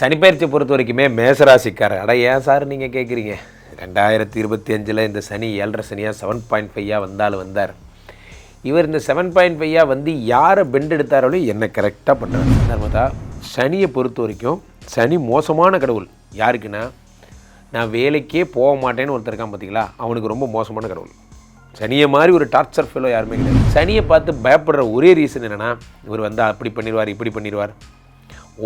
சனிப்பயிற்சியை பொறுத்த வரைக்குமே மேசராசிக்காரர். அட ஏன் சார் நீங்கள் கேட்குறீங்க ரெண்டாயிரத்தி இருபத்தி அஞ்சில் இந்த சனி ஏழரை சனியாக செவன் பாயிண்ட் ஃபைவாக வந்தாலும் வந்தார். இவர் இந்த செவன் பாயிண்ட் ஃபைவாக வந்து யாரை பெண்ட் எடுத்தாரோலும் என்ன கரெக்டாக பண்ணுறாரு நர்மதா சனியை பொறுத்த வரைக்கும் சனி மோசமான கடவுள். யாருக்குன்னா நான் வேலைக்கே போக மாட்டேன்னு ஒருத்தர் இருக்கான் பார்த்தீங்களா அவனுக்கு ரொம்ப மோசமான கடவுள். சனியை மாதிரி ஒரு டார்ச்சர் ஃபீலோ யாருமே கிடையாது. சனியை பார்த்து பயப்படுற ஒரே ரீசன் என்னென்னா இவர் வந்து அப்படி பண்ணிடுவார் இப்படி பண்ணிடுவார்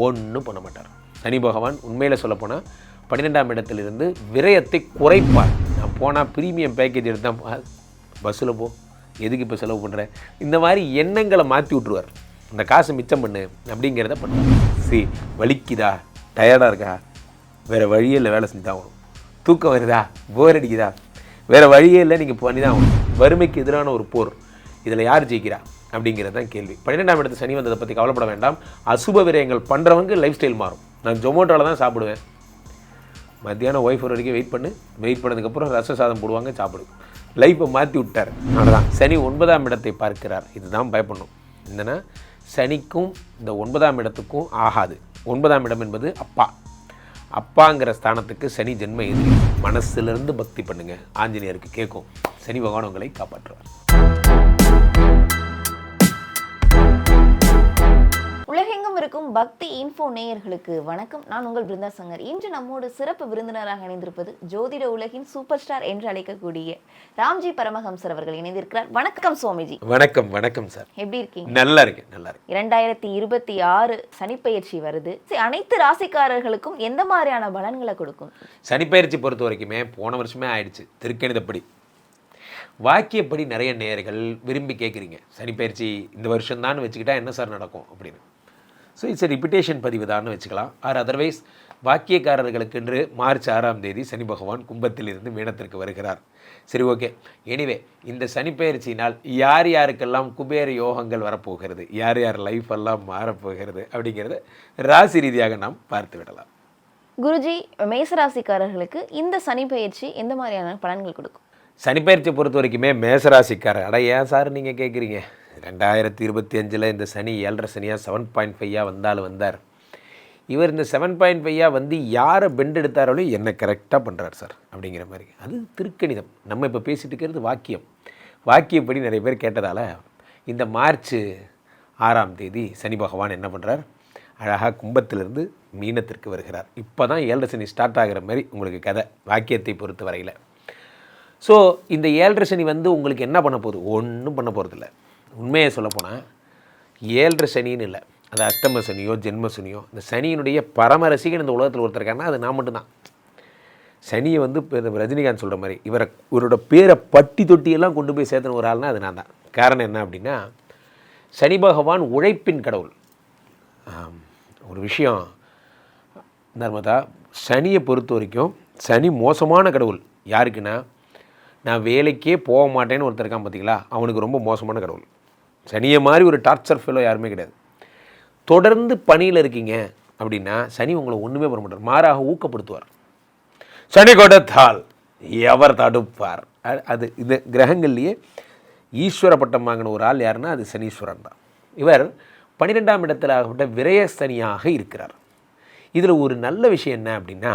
ஒன்றும் பண்ண மாட்டார். சனி பகவான் உண்மையில் சொல்லப்போனால் பன்னிரெண்டாம் இடத்திலிருந்து விரயத்தை குறைப்பார். நான் போனால் ப்ரீமியம் பேக்கேஜ் எடுத்தால் பஸ்ஸில் போ. எதுக்கு இப்போ செலவு பண்ணுறேன் இந்த மாதிரி எண்ணங்களை மாற்றி விட்ருவார் இந்த காசு மிச்சம் பண்ணு அப்படிங்கிறத பண்ணுவார். சி வலிக்குதா? டயர்டாக இருக்கா? வேறு வழியே இல்லை வேலை செஞ்சு தான் ஆகணும். தூக்கம் வருதா? போர் அடிக்குதா? வேறு வழியே இல்லை நீங்கள் பண்ணி தான் ஆகணும். வறுமைக்கு எதிரான ஒரு போர். இதில் யார் ஜெயிக்கிறா? அப்படிங்கிறது தான் கேள்வி. பன்னிரெண்டாம் இடத்து சனி வந்ததை பற்றி கவலைப்பட வேண்டாம். அசுப விரயங்கள் பண்ணுறவங்க லைஃப் ஸ்டைல் மாறும். நான் ஜொமோட்டோவில் தான் சாப்பிடுவேன். மத்தியானம் ஒய்ஃப் ஒரு வரைக்கும் வெயிட் பண்ணு. வெயிட் பண்ணதுக்கப்புறம் ரச சாதம் போடுவாங்க சாப்பிடு. லைஃப்பை மாற்றி விட்டார். அவ்வளோதான் சனி ஒன்பதாம் இடத்தை பார்க்கிறார். இதுதான் பயப்படணும். என்னென்னா சனிக்கும் இந்த ஒன்பதாம் இடத்துக்கும் ஆகாது. ஒன்பதாம் இடம் என்பது அப்பா. அப்பாங்கிற ஸ்தானத்துக்கு சனி ஜென்ம எதிரி. மனசுலேருந்து பக்தி பண்ணுங்கள் ஆஞ்சநேயருக்கு கேட்கும். சனி பகவான் உங்களை காப்பாற்றுவார். இருக்கும் பக்தி இன்ஃபோ நேயர்களுக்கு வணக்கம். நான் உங்கள் பிருந்தா சங்கர். இன்று நம்மோடு சிறப்பு விருந்தினராக இணைந்திருப்பது ஜோதிட உலகின் சூப்பர் ஸ்டார் என்று அழைக்கக்கூடிய ராம்ஜி பரமஹம்சர் அவர்கள் இணைந்திருக்கிறார். வணக்கம் சுவாமிஜி. வணக்கம் வணக்கம் சார். எப்படி இருக்கீங்க? நல்லா இருக்கு நல்லா இருக்கு இரண்டாயிரத்தி இருபத்தி ஆறு சனிப்பெயர்ச்சி வருது. அனைத்து ராசிக்காரர்களுக்கும் எந்த மாதிரியான பலன்களை கொடுக்கும்? சனிப்பயிற்சி பொறுத்த வரைக்குமே போன வருஷமே ஆயிடுச்சு. திருக்கணிதப்படி. வாக்கியப்படி நிறைய நேயர்கள் விரும்பி கேட்குறீங்க சனிப்பயிற்சி இந்த வருஷம்தான் வச்சுக்கிட்டா என்ன சார் நடக்கும் அப்படின்னு? ஸோ இட்ஸ் ரிப்பிட்டேஷன் பதிவு தான் வச்சுக்கலாம். ஆர் அதர்வைஸ் வாக்கியக்காரர்களுக்கென்று மார்ச் ஆறாம் தேதி சனி பகவான் கும்பத்திலிருந்து மீனத்திற்கு வருகிறார். சரி ஓகே எனிவே இந்த சனிப்பெயர்ச்சியினால் யார் யாருக்கெல்லாம் குபேர யோகங்கள் வரப்போகிறது? யார் யார் லைஃப் எல்லாம் மாறப்போகிறது? அப்படிங்கிறத ராசி ரீதியாக நாம் பார்த்து விடலாம். குருஜி மேசராசிக்காரர்களுக்கு இந்த சனிப்பெயர்ச்சி எந்த மாதிரியான பலன்கள் கொடுக்கும்? சனிப்பயிற்சியை பொறுத்த வரைக்குமே மேசராசிக்காரர். அட ஏன் சார் நீங்கள் கேட்குறீங்க ரெண்டாயிரத்தி இருபத்தி அஞ்சில் இந்த சனி ஏழரை சனியாக செவன் பாயிண்ட் ஃபைவாக வந்தாலும் வந்தார். இவர் இந்த செவன் பாயிண்ட் ஃபைவாக வந்து யாரை பெண்ட் எடுத்தாரோலும் என்ன கரெக்டாக பண்ணுறார் சார் அப்படிங்கிற மாதிரி. அது திருக்கணிதம். நம்ம இப்போ பேசிகிட்டு இருக்கிறது வாக்கியம். வாக்கியப்படி நிறைய பேர் கேட்டதால் இந்த மார்ச் ஆறாம் தேதி சனி பகவான் என்ன பண்ணுறார் அழகாக கும்பத்திலிருந்து மீனத்திற்கு வருகிறார். இப்போ தான் ஏழரை சனி ஸ்டார்ட் ஆகிற மாதிரி உங்களுக்கு கதை வாக்கியத்தை பொறுத்த வரையில். ஸோ இந்த ஏழரை சனி வந்து உங்களுக்கு என்ன பண்ண போகுது? ஒன்றும் பண்ண போகிறதில்ல உண்மையை சொல்லப்போனால் ஏழரை சனின்னு இல்லை. அது அஷ்டம சனியோ ஜென்ம சனியோ இந்த சனியினுடைய பரம ரசிகன் இந்த உலகத்தில் ஒருத்தர் அது நான் மட்டும்தான். சனியை வந்து இப்போ இந்த ரஜினிகாந்த் சொல்கிற மாதிரி இவரை இவரோட பேரை பட்டி தொட்டியெல்லாம் கொண்டு போய் சேர்த்துன ஒரு ஆள்னா அது நான் தான். காரணம் என்ன அப்படின்னா சனி பகவான் உழைப்பின் கடவுள். ஒரு விஷயம் நர்மதா சனியை பொறுத்த வரைக்கும் சனி மோசமான கடவுள். யாருக்குன்னா நான் வேலைக்கே போக மாட்டேன்னு ஒருத்தர் இருக்கான் பார்த்தீங்களா அவனுக்கு ரொம்ப மோசமான கடவுள். சனியை மாதிரி ஒரு டார்ச்சர் ஃபெல்லோ யாருமே கிடையாது. தொடர்ந்து பணியில் இருக்கீங்க அப்படின்னா சனி உங்களை ஒன்றுமே பண்ண மாட்டார். மாறாக ஊக்கப்படுத்துவார். சனி கொடுத்தால் எவர் தடுப்பார். அது இந்த கிரகங்கள்லேயே ஈஸ்வர பட்டம் வாங்கின ஒரு ஆள் யாருன்னா அது சனீஸ்வரன் தான். இவர் பன்னிரெண்டாம் இடத்தில் ஆகப்பட்ட விரயசனியாக இருக்கிறார். இதில் ஒரு நல்ல விஷயம் என்ன அப்படின்னா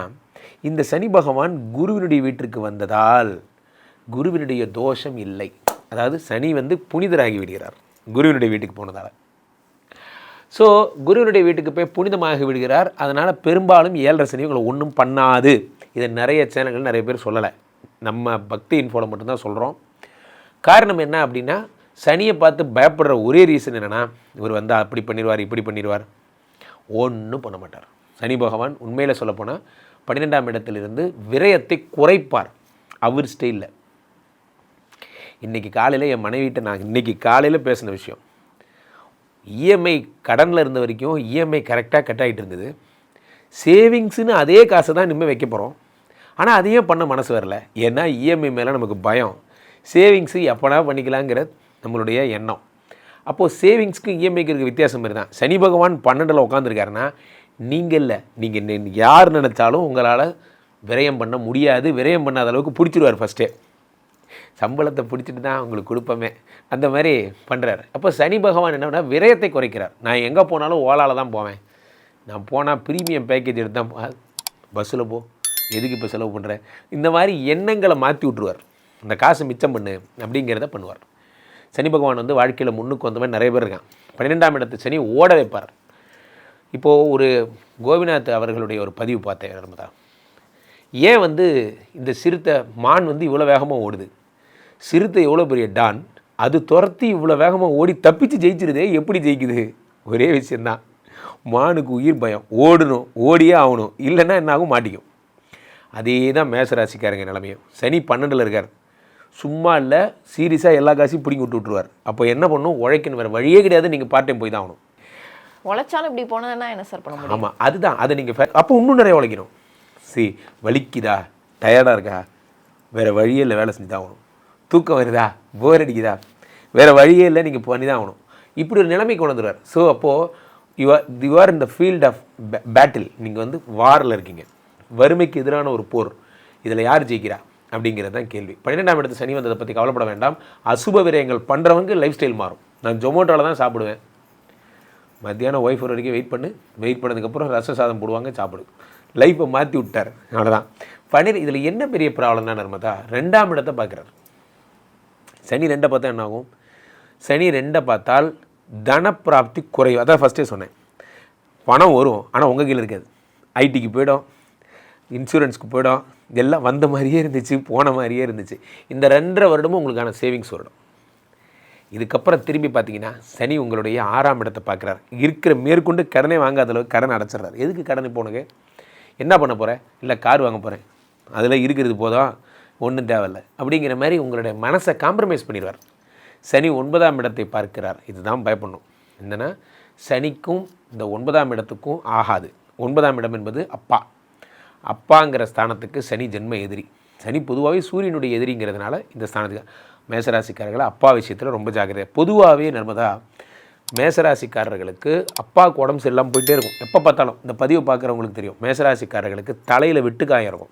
இந்த சனி பகவான் குருவினுடைய வீட்டிற்கு வந்ததால் குருவினுடைய தோஷம் இல்லை. அதாவது சனி வந்து புனிதராகி விடுகிறார். குருவினுடைய வீட்டுக்கு போனதால் ஸோ குருவினுடைய வீட்டுக்கு போய் புனிதமாகி விடுகிறார். அதனால் பெரும்பாலும் ஏழரை சனி உங்களை ஒன்றும் பண்ணாது. இதை நிறைய சேனல்கள் நிறைய பேர் சொல்லலை. நம்ம பக்தி இன்ஃபோவில் மட்டும்தான் சொல்கிறோம் காரணம் என்ன அப்படின்னா சனியை பார்த்து பயப்படுற ஒரே ரீசன் என்னென்னா இவர் வந்து அப்படி பண்ணிடுவார் இப்படி பண்ணிடுவார். ஒன்றும் பண்ண மாட்டார். சனி பகவான் உண்மையில் சொல்லப்போனால் பன்னிரெண்டாம் இடத்திலிருந்து விரயத்தை குறைப்பார். அவர் ஸ்டைலில் இன்றைக்கி காலையில் என் மனைவிட்ட நான் இன்றைக்கி காலையில் பேசின விஷயம். இஎம்ஐ கடனில் இருந்த வரைக்கும் இஎம்ஐ கரெக்டாக கட் ஆகிட்டு இருந்தது. சேவிங்ஸ்னு அதே காசை தான் இனிமேல் வைக்க போகிறோம் ஆனால் அதையும் பண்ண மனசு வரல? ஏன்னா இஎம்ஐ மேலே நமக்கு பயம். சேவிங்ஸு எப்போனா பண்ணிக்கலாங்கிற நம்மளுடைய எண்ணம். அப்போது சேவிங்ஸ்க்கு இஎம்ஐக்கு இருக்க வித்தியாசம் மாதிரி தான். சனி பகவான் பன்னெண்டில் உட்காந்துருக்காருன்னா நீங்கள் இல்லை. நீங்கள் யார் நினச்சாலும் உங்களால் விரயம் பண்ண முடியாது. விரயம் பண்ணாத அளவுக்கு பிடிச்சிருவார் ஃபஸ்ட்டே சம்பளத்தை பிடிச்சிட்டு தான் உங்களுக்கு கொடுப்போமே. அந்த மாதிரி பண்ணுறாரு அப்போ சனி பகவான் என்ன விரயத்தை குறைக்கிறார். நான் எங்கே போனாலும் ஓலாவில் தான் போவேன். நான் போனால் ப்ரீமியம் பேக்கேஜ் எடுத்தால் பஸ்ஸில் போ. எதுக்கு இப்போ செலவு பண்ணுறேன் இந்த மாதிரி எண்ணங்களை மாற்றி விட்ருவார் இந்த காசு மிச்சம் பண்ணு அப்படிங்கிறத பண்ணுவார். சனி பகவான் வந்து வாழ்க்கையில் முன்னுக்கு வந்த மாதிரி நிறைய பேர் இருக்கான் பன்னிரெண்டாம் இடத்து சனி ஓட வைப்பார். இப்போது ஒரு கோபிநாத் அவர்களுடைய ஒரு பதிவு பார்த்தேன் நர்மதா. ஏன் வந்து இந்த சிறுத்தை மான் வந்து இவ்வளோ வேகமாக ஓடுது? சிறுத்தை எவ்வளோ பெரிய டான்? அது துரத்தி இவ்வளோ வேகமாக ஓடி தப்பிச்சு ஜெயிச்சிருதே எப்படி ஜெயிக்குது? ஒரே விஷயந்தான் மானுக்கு உயிர் பயம். ஓடணும் ஓடியே ஆகணும். இல்லைன்னா என்ன ஆகும்? மாட்டிக்கும். அதே தான் மேசராசிக்காரங்க நிலமையும். சனி பன்னெண்டில் இருக்கார். சும்மா இல்லை சீரியஸாக எல்லா காசையும் பிடிங்கி விட்டு விட்ருவார் அப்போ என்ன பண்ணும்? உழைக்கணும். வேறு வழியே கிடையாது. நீங்கள் பார்ட் டைம் போய் தான் ஆகணும். உழைச்சாலும் இப்படி போனதுன்னா என்ன சார் பண்ண முடியும்? ஆமாம் அதுதான். அதை நீங்கள் அப்போ இன்னும் நிறைய உழைக்கணும். சி வலிக்குதா? டயர்டாக இருக்கா? வேறு வழியே இல்லை வேலை செஞ்சு தான் ஆகணும். தூக்கம் வருதா? போர் அடிக்குதா? வேறு வழியே இல்லை நீங்கள் பண்ணி தான் ஆகணும் இப்படி ஒரு நிலைமைக்கு கொண்டு வந்துடுவார். ஸோ அப்போது யுவர் யூ ஆர் இந்த ஃபீல்ட் ஆஃப் பேட்டில் நீங்கள் வந்து வாரில் இருக்கீங்க. வறுமைக்கு எதிரான ஒரு போர். இதில் யார் ஜெயிக்கிறா? அப்படிங்கிறது தான் கேள்வி. பன்னிரெண்டாம் இடத்து சனி வந்ததை பற்றி கவலைப்பட வேண்டாம். அசுப விரயங்கள் பண்ணுறவங்க லைஃப் ஸ்டைல் மாறும். நான் ஜொமோட்டோவில் தான் சாப்பிடுவேன். மத்தியானம் ஒய்ஃப் ஒரு வரைக்கும் வெயிட் பண்ணு. வெயிட் பண்ணதுக்கப்புறம் ரச சாதம் போடுவாங்க சாப்பிடு. லைஃப்பை மாற்றி விட்டார். அவ்வளோதான் பன்னீர் இதில் என்ன பெரிய ப்ராப்ளம் தான் நர்மதா? ரெண்டாம் இடத்தை பார்க்குறாரு. சனி ரெண்டை பார்த்தா என்ன ஆகும் சனி ரெண்டை பார்த்தால் தனப்பிராப்தி குறையும். அதான் ஃபஸ்ட்டே சொன்னேன். பணம் வரும் ஆனால் உங்கள் கீழே இருக்காது. ஐடிக்கு போயிடும் இன்சூரன்ஸ்க்கு போயிடும் எல்லாம் வந்த மாதிரியே இருந்துச்சு போன மாதிரியே இருந்துச்சு. இந்த ரெண்டரை வருடமும் உங்களுக்கான சேவிங்ஸ் வருடம். இதுக்கப்புறம் திரும்பி பார்த்தீங்கன்னா சனி உங்களுடைய ஆறாம் இடத்தை பார்க்குறாரு. இருக்கிற மேற்கொண்டு கடனே வாங்காத அளவுக்கு கடன் அடைச்சிடுறாரு. எதுக்கு கடன் போனது? என்ன பண்ண போகிறேன் இல்லை கார் வாங்க போகிறேன் அதில் இருக்கிறது போதும். ஒன்றும் தேவையில்லை. அப்படிங்கிற மாதிரி உங்களுடைய மனசை காம்ப்ரமைஸ் பண்ணிடுவார். சனி ஒன்பதாம் இடத்தை பார்க்கிறார். இதுதான் பயப்படணும் என்னென்னா சனிக்கும் இந்த ஒன்பதாம் இடத்துக்கும் ஆகாது. ஒன்பதாம் இடம் என்பது அப்பா. அப்பாங்கிற ஸ்தானத்துக்கு சனி ஜென்ம எதிரி. சனி பொதுவாகவே சூரியனுடைய எதிரிங்கிறதுனால இந்த ஸ்தானத்துக்கு மேசராசிக்காரர்களை அப்பா விஷயத்தில் ரொம்ப ஜாக்கிரதை பொதுவாகவே நர்மதா மேசராசிக்காரர்களுக்கு அப்பாவுக்கு உடம்பு சரியில்லாமல் போயிட்டே இருக்கும். எப்போ பார்த்தாலும் இந்த பதிவு பார்க்குறவங்களுக்கு தெரியும். மேசராசிக்காரர்களுக்கு தலையில் வெட்டுக்காயம் இருக்கும்.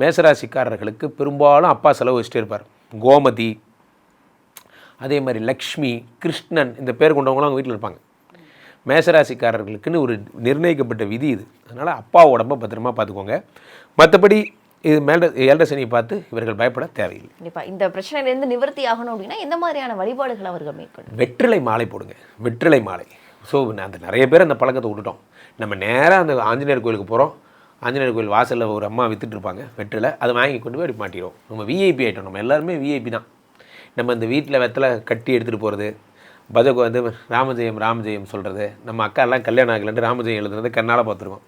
மேசராசிக்காரர்களுக்கு பெரும்பாலும் அப்பா செலவு வச்சுட்டே இருப்பார். கோமதி அதே மாதிரி லக்ஷ்மி கிருஷ்ணன் இந்த பேர் கொண்டவங்களும் அவங்க வீட்டில் இருப்பாங்க. மேசராசிக்காரர்களுக்குன்னு ஒரு நிர்ணயிக்கப்பட்ட விதி இது. அதனால் அப்பா உடம்ப பத்திரமா பார்த்துக்கோங்க. மற்றபடி இது மேல ஏழரை சனியை பார்த்து இவர்கள் பயப்பட தேவையில்லை. கண்டிப்பா. இந்த பிரச்சனையிலேருந்து நிவர்த்தி ஆகணும் அப்படின்னா எந்த மாதிரியான வழிபாடுகள் அவர்கள் மேற்கொள்ளும் வெற்றிலை மாலை போடுங்க. வெற்றிலை மாலை. ஸோ அந்த நிறைய பேர் அந்த பழக்கத்தை விட்டுட்டோம். நம்ம நேராக அந்த ஆஞ்சநேயர் கோயிலுக்கு போகிறோம் ஆஞ்சநேயர் கோயில் வாசலில் ஒரு அம்மா வித்துட்டு இருப்பாங்க வெற்றிலை. அதை வாங்கி கொண்டு போய் அப்படி மாட்டிடுவோம். நம்ம விஐபி ஆகிட்டோம் நம்ம எல்லாருமே விஐபி தான். நம்ம இந்த வீட்டில் வெத்தலை கட்டி எடுத்துகிட்டு போகிறது பஜகு வந்து ராமஜெயம் ராமஜெயம் சொல்கிறது நம்ம அக்கா எல்லாம் கல்யாணம் ஆகலன்ட்டு ராமஜெயம் எழுதுறது கண்ணால் பார்த்துருக்கோம்.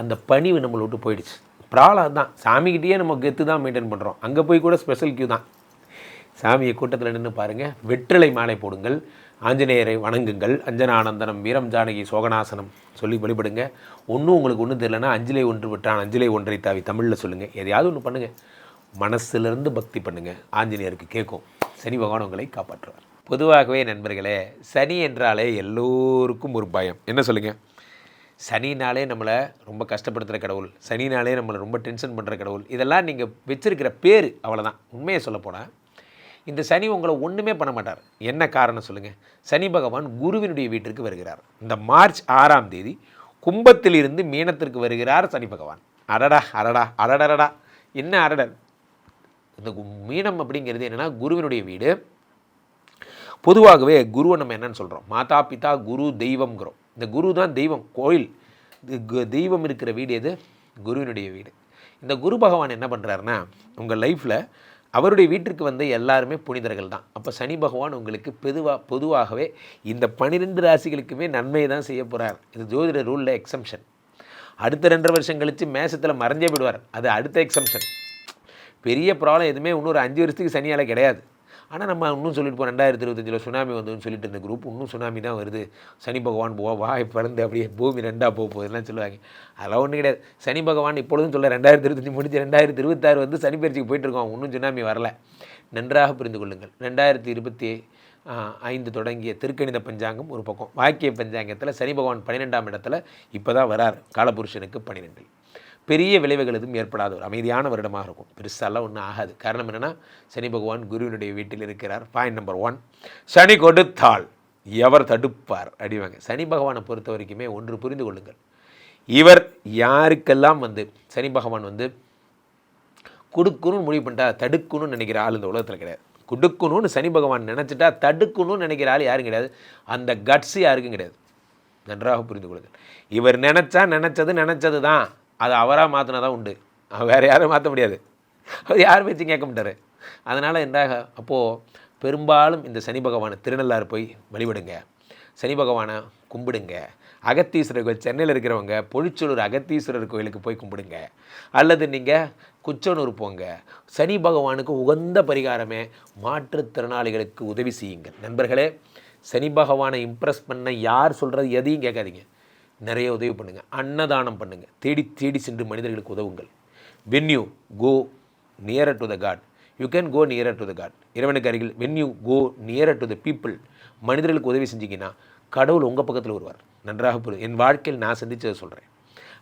அந்த பணிவு நம்மளை விட்டு போயிடுச்சு. ப்ராப்ளம் தான் சாமிக்கிட்டேயே நம்ம கெத்து தான் மெயின்டைன் பண்ணுறோம் அங்கே போய் கூட ஸ்பெஷல் கியூ தான். சாமியை கூட்டத்தில் நின்று பாருங்கள் வெற்றிலை மாலை போடுங்கள். ஆஞ்சநேயரை வணங்குங்கள். அஞ்சனானந்தனம் வீரம் ஜானகி சோகநாசனம் சொல்லி வழிபடுங்க. ஒன்றும் உங்களுக்கு ஒன்றும் தெரியலனா அஞ்சிலை ஒன்று விட்டான் அஞ்சலை ஒன்றை தாவி தமிழில் சொல்லுங்கள் எதையாவது ஒன்று பண்ணுங்கள் மனசுலேருந்து பக்தி பண்ணுங்கள் ஆஞ்சநேயருக்கு கேட்கும். சனி பகவான் உங்களை காப்பாற்றுவார். பொதுவாகவே நண்பர்களே சனி என்றாலே எல்லோருக்கும் ஒரு பயம். என்ன சொல்லுங்கள் சனினாலே நம்மளை ரொம்ப கஷ்டப்படுத்துகிற கடவுள். சனினாலே நம்மளை ரொம்ப டென்ஷன் பண்ணுற கடவுள். இதெல்லாம் நீங்கள் வச்சுருக்கிற பேர் அவ்வளோதான் உண்மையை சொல்லப்போனால் இந்த சனி உங்களை ஒன்றுமே பண்ண மாட்டார். என்ன காரணம் சொல்லுங்கள் சனி பகவான் குருவினுடைய வீட்டிற்கு வருகிறார். இந்த மார்ச் ஆறாம் தேதி கும்பத்திலிருந்து மீனத்திற்கு வருகிறார் சனி பகவான். அடடா அடடா அடடடடா. என்ன அடடர் இந்த கு- மீனம் அப்படிங்கிறது என்னென்னா குருவினுடைய வீடு. பொதுவாகவே குருவை நம்ம என்னன்னு சொல்கிறோம் மாதா பிதா குரு தெய்வம்ங்கிறோம். இந்த குரு தான் தெய்வம் கோயில். கு- தெய்வம் இருக்கிற வீடு எது? குருவினுடைய வீடு. இந்த குரு பகவான் என்ன பண்ணுறாருன்னா உங்கள் லைஃப்பில் அவருடைய வீட்டிற்கு வந்த எல்லாருமே புனிதர்கள் தான். அப்போ சனி பகவான் உங்களுக்கு பெதுவாக பொதுவாகவே இந்த பன்னிரெண்டு ராசிகளுக்குமே நன்மையை தான் செய்ய போகிறார் இது ஜோதிட ரூலில் எக்ஸம்ஷன் அடுத்த ரெண்டரை வருஷம் கழித்து மேசத்தில் மறைஞ்சே போயிடுவார். அது அடுத்த எக்ஸம்ஷன் பெரிய ப்ராப்ளம் எதுவுமே இன்னும் ஒரு அஞ்சு வருஷத்துக்கு சனியால் கிடையாது. ஆனால் நம்ம இன்னும் சொல்லிட்டு போகிறோம் ரெண்டாயிரத்தி இருபத்தஞ்சில் சுனாமி வந்ததுன்னு சொல்லிட்டு இருந்த குரூப் இன்னும் சுனாமி தான் வருது. சனி பகவான் போ வாய் பிறந்து அப்படியே பூமி ரெண்டாக போக போகுதுலாம் சொல்லுவாங்க. அதெல்லாம் ஒன்றும் கிடையாது. சனி பகவான் இப்பொழுதும் சொல்ல ரெண்டாயிரத்தி இருபத்தஞ்சி முடிஞ்சு ரெண்டாயிரத்தி இருபத்தாறு வந்து சனி பயிற்சிக்கு போயிட்டுருக்கோம் இன்னும் சுனாமி வரல. நன்றாக புரிந்து கொள்ளுங்கள். ரெண்டாயிரத்தி இருபத்தி ஐந்து தொடங்கிய திருக்கணித பஞ்சாங்கம் ஒரு பக்கம். வாக்கிய பஞ்சாங்கத்தில் சனி பகவான் பன்னிரெண்டாம் இடத்துல இப்போ தான் வரார். காலபுருஷனுக்கு பன்னிரெண்டில். பெரிய விளைவுகள் எதுவும் ஏற்படாத ஒரு அமைதியான வருடமாக இருக்கும். பெருசாலாம் ஒன்றும் ஆகாது. காரணம் என்னென்னா சனி பகவான் குருவினுடைய வீட்டில் இருக்கிறார். பாயிண்ட் நம்பர் ஒன் சனி கொடுத்தால் எவர் தடுப்பார்? அடிவாங்க சனி பகவானை பொறுத்த வரைக்குமே ஒன்று புரிந்து கொள்ளுங்கள். இவர் யாருக்கெல்லாம் வந்து சனி பகவான் வந்து கொடுக்கணும்னு முடிவு பண்ணிட்டா தடுக்கணும்னு நினைக்கிற ஆள் இந்த உலகத்தில் கிடையாது. கொடுக்கணும்னு சனி பகவான் நினச்சிட்டா தடுக்கணும்னு நினைக்கிற ஆள் யாரும் கிடையாது. அந்த கட்ஸ் யாருக்கும் கிடையாது. நன்றாக புரிந்து கொள்ளுங்கள். இவர் நினச்சா நினச்சது நினச்சது தான் அதை அவராக மாற்றினா தான் உண்டு. வேறு யாரும் மாற்ற முடியாது. அவர் யார் பேச்சும் கேட்க மாட்டார். அதனால் என்றாக அப்போது பெரும்பாலும் இந்த சனி பகவானை திருநள்ளாறு போய் வழிபடுங்க. சனி பகவானை கும்பிடுங்க. அகத்தீஸ்வரர் கோயில் சென்னையில் இருக்கிறவங்க பொழிச்சூர் அகத்தீஸ்வரர் கோயிலுக்கு போய் கும்பிடுங்க. அல்லது நீங்கள் குச்சனூர் போங்க. சனி பகவானுக்கு உகந்த பரிகாரமே மாற்றுத்திறனாளிகளுக்கு உதவி செய்யுங்கள். நண்பர்களே சனி பகவானை இம்ப்ரெஸ் பண்ண யார் சொல்கிறது எதையும் கேட்காதீங்க. நிறைய உதவி பண்ணுங்கள் அன்னதானம் பண்ணுங்கள் தேடி தேடி சென்று மனிதர்களுக்கு உதவுங்கள். When you go nearer to the god you can go nearer to the god இறைவனுக்கு அருகில் when you go nearer to the people மனிதர்களுக்கு உதவி செஞ்சீங்கன்னா கடவுள் உங்கள் பக்கத்தில் வருவார். நன்றாக புரியும். என் வாழ்க்கையில் நான் சந்திச்சதை சொல்கிறேன்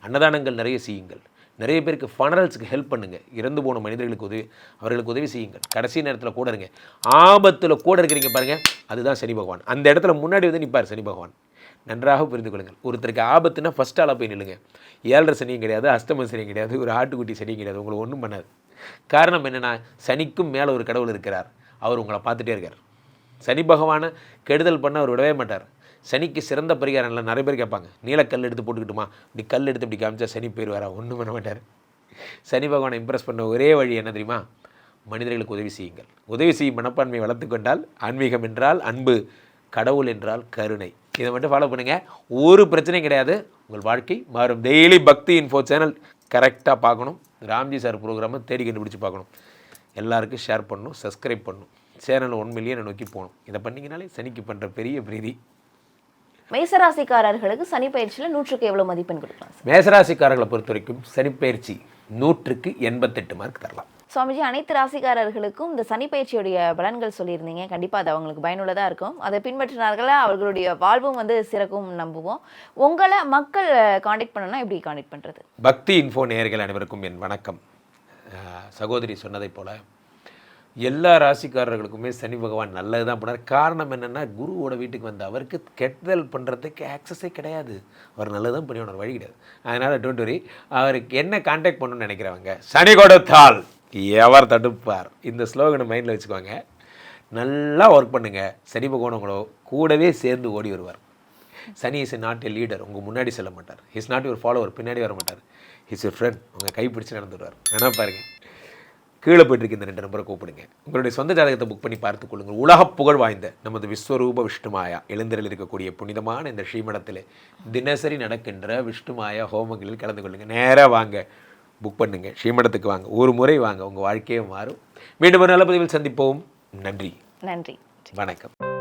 அன்னதானங்கள் நிறைய செய்யுங்கள். நிறைய பேருக்கு ஃபனரல்ஸுக்கு ஹெல்ப் பண்ணுங்கள் இறந்து போன மனிதர்களுக்கு உதவி அவர்களுக்கு உதவி செய்யுங்கள். கடைசி நேரத்தில் கூட இருங்க. ஆபத்தில் கூட இருக்கிறீங்க பாருங்கள் அதுதான் சனி பகவான். அந்த இடத்துல முன்னாடி வந்து நிற்பார் சனி பகவான். நன்றாக புரிந்து கொள்ளுங்கள். ஒருத்தருக்கு ஆபத்துனா ஃபஸ்ட் ஆளாக போய் நில்லுங்க. ஏழரை சனியும் கிடையாது அஷ்டம சனியும் கிடையாது ஒரு ஆட்டுக்குட்டி சனியும் கிடையாது உங்களை ஒன்றும் பண்ணாது. காரணம் என்னென்னா சனிக்கும் மேலே ஒரு கடவுள் இருக்கிறார். அவர் உங்களை பார்த்துட்டே இருக்கார். சனி பகவானை கெடுதல் பண்ண அவர் விடவே மாட்டார். சனிக்கு சிறந்த பரிகாரம் இல்லை நிறைய பேர் கேட்பாங்க. நீலக்கல் எடுத்து போட்டுக்கிட்டுமா? இப்படி கல் எடுத்து இப்படி காமிச்சா சனி பேர் ஒன்றும் பண்ண மாட்டார். சனி பகவானை இம்ப்ரெஸ் பண்ண ஒரே வழி என்ன தெரியுமா? மனிதர்களுக்கு உதவி செய்யுங்கள். உதவி செய்யும் மனப்பான்மை வளர்த்து கொண்டால் ஆன்மீகம் என்றால் அன்பு கடவுள் என்றால் கருணை. இதை மட்டும் ஃபாலோ பண்ணுங்கள் ஒரு பிரச்சனையும் கிடையாது. உங்கள் வாழ்க்கை மாறும். டெய்லி பக்தி இன்ஃபோ சேனல் கரெக்டாக பார்க்கணும். ராம்ஜி சார் ப்ரோக்ராமை தேடி கண்டுபிடிச்சு பார்க்கணும். எல்லாருக்கும் ஷேர் பண்ணணும் சப்ஸ்கிரைப் பண்ணணும். சேனல் ஒன் மில்லியனை நோக்கி போகணும். இதை பண்ணிங்கனாலே சனிக்கு பண்ணுற பெரிய பிரீதி. மேசராசிக்காரர்களுக்கு சனி பயிற்சியில நூற்றுக்கு எவ்வளவு மதிப்பெண் கொடுக்கலாம் சார்? மேசராசிக்காரர்களை பொறுத்த வரைக்கும் சனிப்பயிற்சி நூற்றுக்கு எண்பத்தெட்டு மார்க் தரலாம். சுவாமிஜி அனைத்து ராசிக்காரர்களுக்கும் இந்த சனி பயிற்சியுடைய பலன்கள் சொல்லியிருந்தீங்க. கண்டிப்பாக அது அவங்களுக்கு பயனுள்ளதாக இருக்கும். அதை பின்பற்றினார்களே? அவர்களுடைய வாழ்வும் வந்து சிறக்கும் நம்புவோம். உங்களை மக்கள் காண்டாக்ட் பண்ணணும்னா எப்படி காண்டாக்ட் பண்ணுறது பக்தி இன்ஃபோ நேயர்கள் அனைவருக்கும் என் வணக்கம். சகோதரி சொன்னதைப் போல் எல்லா ராசிக்காரர்களுக்குமே சனி பகவான் நல்லது தான் பண்ணார் காரணம் என்னென்னா குருவோட வீட்டுக்கு வந்த அவருக்கு கெட்டதல் பண்ணுறதுக்கு ஆக்சஸே கிடையாது. அவர் நல்லது தான் பண்ணி வழி கிடையாது. அதனால் டோன்ட் வரி அவருக்கு என்ன காண்டாக்ட் பண்ணணும்னு நினைக்கிறவங்க சனி கொடுத்தால். எவர் தடுப்பார். இந்த ஸ்லோகனை மைண்டில் வச்சுக்கோங்க. நல்லா ஒர்க் பண்ணுங்கள் சனி பகவான் உங்களோ கூடவே சேர்ந்து ஓடி வருவார். Shani is not a leader உங்கள் முன்னாடி செல்ல மாட்டார். இஸ் நாட் யுவர் ஃபாலோவர் பின்னாடி வர மாட்டார். இஸ் யுவர் ஃப்ரெண்ட் உங்கள் கைப்பிடிச்சு நடந்துடுவார் வேணா பாருங்க. கீழே போயிட்டு இந்த ரெண்டு நம்பரை கூப்பிடுங்க. உங்களுடைய சொந்த ஜாதகத்தை புக் பண்ணி பார்த்துக் கொள்ளுங்கள். உலக புகழ் வாய்ந்த நமது விஸ்வரூப விஷ்ணுமாயா எழுந்தரில் இருக்கக்கூடிய புனிதமான இந்த ஸ்ரீமடத்தில் தினசரி நடக்கின்ற விஷ்ணுமாயா ஹோமங்களில் கலந்து கொள்ளுங்கள் நேராக வாங்க. புக் பண்ணுங்க. ஸ்ரீமடத்துக்கு வாங்க. ஒரு முறை வாங்க. உங்கள் வாழ்க்கையே மாறும். மீண்டும் ஒரு நல்ல பதிவில் சந்திப்போம். நன்றி. நன்றி. வணக்கம்.